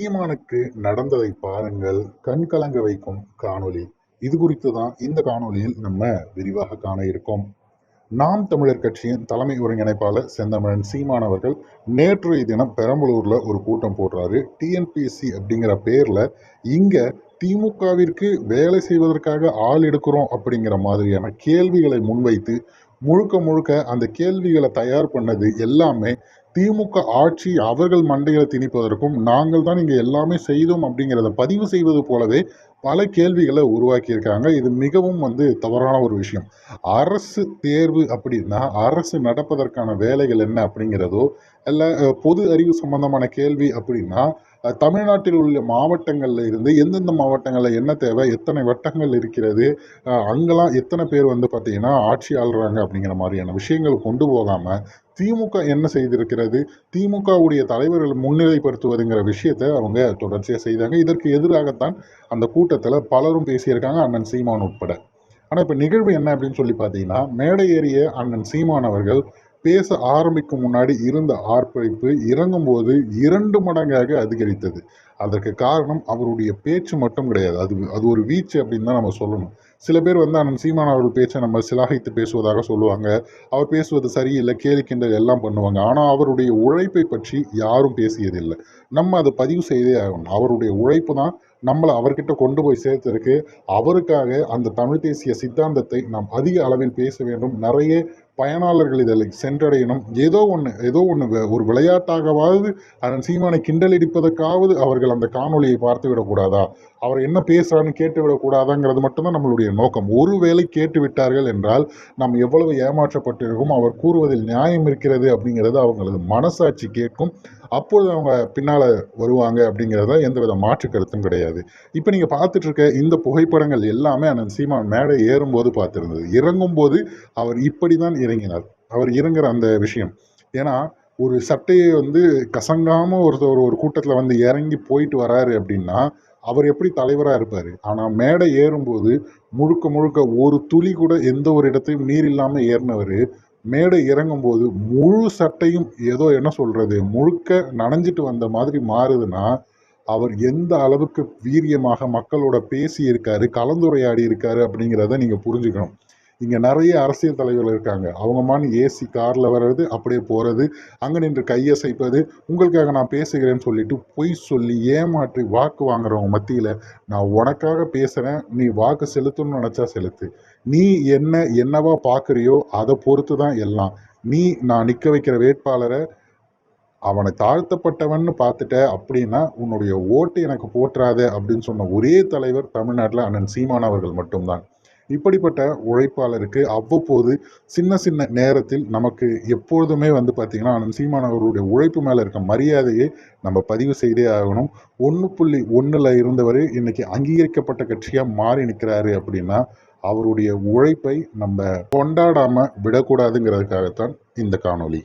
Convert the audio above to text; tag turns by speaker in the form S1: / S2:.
S1: சீமானுக்கு நடந்ததை பாருங்கள். கண் கலங்க வைக்கும் காணொலி இது குறித்து தான் இந்த காணொளியில் நம்ம விரிவாக காண இருக்கோம். நாம் தமிழர் கட்சியின் தலைமை ஒருங்கிணைப்பாளர் செந்தமிழன் சீமான் அவர்கள் நேற்றைய தினம் பெரம்பலூர்ல ஒரு கூட்டம் போடுறாரு. டிஎன்பிஎஸ்சி அப்படிங்கிற பேர்ல இங்க திமுகவிற்கு வேலை செய்வதற்காக ஆள் எடுக்கிறோம் அப்படிங்கிற மாதிரியான கேள்விகளை முன்வைத்து முழுக்க முழுக்க அந்த கேள்விகளை தயார் பண்ணது எல்லாமே திமுக ஆட்சி அவர்கள் மண்டையில் திணிப்பதற்கும் நாங்கள் தான் இங்கே எல்லாமே செய்தோம் அப்படிங்கிறத பதிவு செய்வது போலவே பல கேள்விகளை உருவாக்கியிருக்காங்க. இது மிகவும் வந்து தவறான ஒரு விஷயம். அரசு தேர்வு அப்படின்னா அரசு நடப்பதற்கான வேலைகள் என்ன அப்படிங்கிறதோ இல்லை பொது அறிவு சம்பந்தமான கேள்வி அப்படின்னா தமிழ்நாட்டில் உள்ள மாவட்டங்களில் இருந்து எந்தெந்த மாவட்டங்களில் என்ன தேவை எத்தனை வட்டங்கள் இருக்கிறது அங்கெல்லாம் எத்தனை பேர் வந்து பார்த்தீங்கன்னா ஆட்சி ஆள்றாங்க அப்படிங்கிற மாதிரியான விஷயங்கள் கொண்டு போகாமல் திமுக என்ன செய்திருக்கிறது திமுகவுடைய தலைவர்கள் முன்னிலைப்படுத்துவதுங்கிற விஷயத்தை அவங்க தொடர்ச்சியாக செய்தாங்க. இதற்கு எதிராகத்தான் அந்த கூட்டத்தில் பலரும் பேசியிருக்காங்க அண்ணன் சீமான் உட்பட. ஆனால் இப்போ நிகழ்வு என்ன அப்படின்னு சொல்லி பார்த்தீங்கன்னா மேடை ஏறிய அண்ணன் சீமான் அவர்கள் பேச ஆரம்பிக்கும் முன்னாடி இருந்த ஆர்ப்பரிப்பு இறங்கும்போது இரண்டு மடங்காக அதிகரித்தது. அதற்கு காரணம் அவருடைய பேச்சு மட்டும் கிடையாது. அது அது ஒரு வீச்சு அப்படின்னு தான் நம்ம சொல்லணும். சில பேர் வந்து அண்ணன் சீமான் அவர்கள் பேச்சை நம்ம சிலாகித்து பேசுவதாக சொல்லுவாங்க. அவர் பேசுவது சரியில்லை கேலி கிண்டல் எல்லாம் பண்ணுவாங்க. ஆனால் அவருடைய உழைப்பை பற்றி யாரும் பேசியதில்லை. நம்ம அதை பதிவு செய்தே ஆகணும். அவருடைய உழைப்பு தான் நம்மளை அவர்கிட்ட கொண்டு போய் சேர்த்திருக்கு. அவருக்காக அந்த தமிழ் தேசிய சித்தாந்தத்தை நாம் அதிக அளவில் பேச வேண்டும். நிறைய பயனாளர்கள் இதில் சென்றடையணும். ஏதோ ஒன்று ஏதோ ஒன்று ஒரு விளையாட்டாகவாவது அதன் சீமானை கிண்டலடிப்பதற்காவது அவர்கள் அந்த காணொலியை பார்த்து விடக்கூடாதா அவர் என்ன பேசுறான்னு கேட்டு விடக்கூடாதாங்கிறது மட்டும்தான் நம்மளுடைய நோக்கம். ஒருவேளை கேட்டு விட்டார்கள் என்றால் நாம் எவ்வளவு ஏமாற்றப்பட்டிருக்கோம் அவர் கூறுவதில் நியாயம் இருக்கிறது அப்படிங்கிறது அவங்களது மனசாட்சி கேட்கும். அப்பொழுது அவங்க பின்னால் வருவாங்க அப்படிங்கிறத எந்தவித மாற்று கருத்தும் கிடையாது. இப்போ நீங்கள் பார்த்துட்ருக்க இந்த புகைப்படங்கள் எல்லாமே அண்ணன் சீமான் மேடை ஏறும்போது பார்த்துருந்தது. இறங்கும்போது அவர் இப்படி தான் இறங்கினார் அவர் இறங்குற அந்த விஷயம். ஏன்னா ஒரு சட்டையை வந்து கசங்காம ஒருத்தர் ஒரு கூட்டத்தில் வந்து இறங்கி போயிட்டு வராரு அப்படின்னா அவர் எப்படி தலைவராக இருப்பார்? ஆனா மேடை ஏறும்போது முழுக்க முழுக்க ஒரு துளி கூட எந்த ஒரு இடத்தையும் நீர் இல்லாமல் ஏறினவர் மேடை இறங்கும்போது முழு சட்டையும் ஏதோ என்ன சொல்றது முழுக்க நனைஞ்சிட்டு வந்த மாதிரி மாறுதுன்னா அவர் எந்த அளவுக்கு வீரியமாக மக்களோட பேசி இருக்காரு கலந்துரையாடி இருக்காரு அப்படிங்கிறத நீங்க புரிஞ்சுக்கணும். இங்கே நிறைய அரசியல் தலைவர்கள் இருக்காங்க. அவங்க மான் ஏசி காரில் வர்றது அப்படியே போகிறது அங்கே நின்று கையசைப்பது உங்களுக்காக நான் பேசுகிறேன்னு சொல்லிட்டு பொய் சொல்லி ஏமாற்றி வாக்கு வாங்குறவங்க மத்தியில் நான் உனக்காக பேசுகிறேன் நீ வாக்கு செலுத்தணும்னு நினச்சா செலுத்து. நீ என்ன என்னவா பார்க்குறியோ அதை பொறுத்து தான் எல்லாம். நீ நான் நிற்க வைக்கிற வேட்பாளரை அவனை தாழ்த்தப்பட்டவன்னு பார்த்துட்ட அப்படின்னா உன்னுடைய ஓட்டு எனக்கு போற்றாத அப்படின்னு சொன்ன ஒரே தலைவர் தமிழ்நாட்டில் அண்ணன் சீமான் அவர்கள் மட்டும்தான். இப்படிப்பட்ட உழைப்பாளருக்கு அவ்வப்போது சின்ன சின்ன நேரத்தில் நமக்கு எப்பொழுதுமே வந்து பார்த்திங்கன்னா அண்ணன் சீமான் அவர்களுடைய உழைப்பு மேலே இருக்க மரியாதையை நம்ம பதிவு செய்தே ஆகணும். ஒன்று புள்ளி ஒன்றில் இருந்தவரை இன்னைக்கு அங்கீகரிக்கப்பட்ட கட்சியாக மாறி நிற்கிறாரு அப்படின்னா அவருடைய உழைப்பை நம்ம கொண்டாடாமல் விடக்கூடாதுங்கிறதுக்காகத்தான் இந்த காணொளி.